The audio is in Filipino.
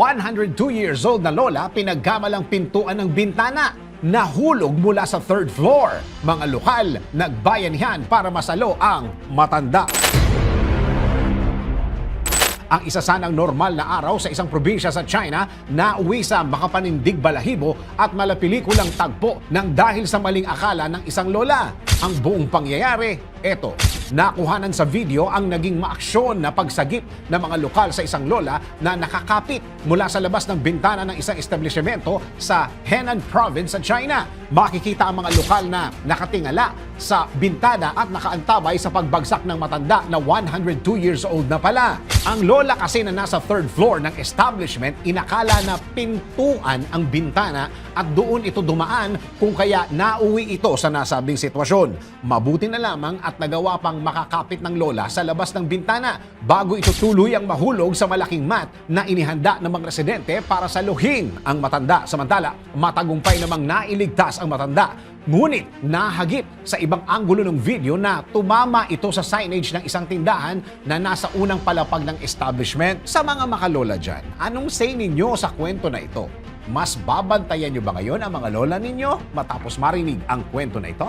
102 years old na lola pinagkamalang pintuan ng bintana. Nahulog mula sa third floor. Mga lokal, nagbayanihan para masalo ang matanda. Ang isa sanang normal na araw sa isang probinsya sa China na uwi sa makapanindig balahibo at malapilikulang tagpo ng dahil sa maling akala ng isang lola. Ang buong pangyayari, eto, nakuhanan sa video ang naging maaksyon na pagsagip ng mga lokal sa isang lola na nakakapit mula sa labas ng bintana ng isang establishmento sa Henan Province sa China. Makikita ang mga lokal na nakatingala sa bintana at nakaantabay sa pagbagsak ng matanda na 102 years old na pala. Ang lola kasi na nasa third floor ng establishment, inakala na pintuan ang bintana at doon ito dumaan kung kaya nauwi ito sa nasabing sitwasyon. Mabuti na lamang at nagawa pang makakapit ng lola sa labas ng bintana bago ito tuluyang mahulog sa malaking mat na inihanda ng mga residente para saluhin ang matanda. Samantala, matagumpay namang nailigtas ang matanda. Ngunit nahagip sa ibang anggulo ng video na tumama ito sa signage ng isang tindahan na nasa unang palapag ng establishment. Sa mga makalola dyan, anong say ninyo sa kwento na ito? Mas babantayan nyo ba ngayon ang mga lola ninyo matapos marinig ang kwento na ito?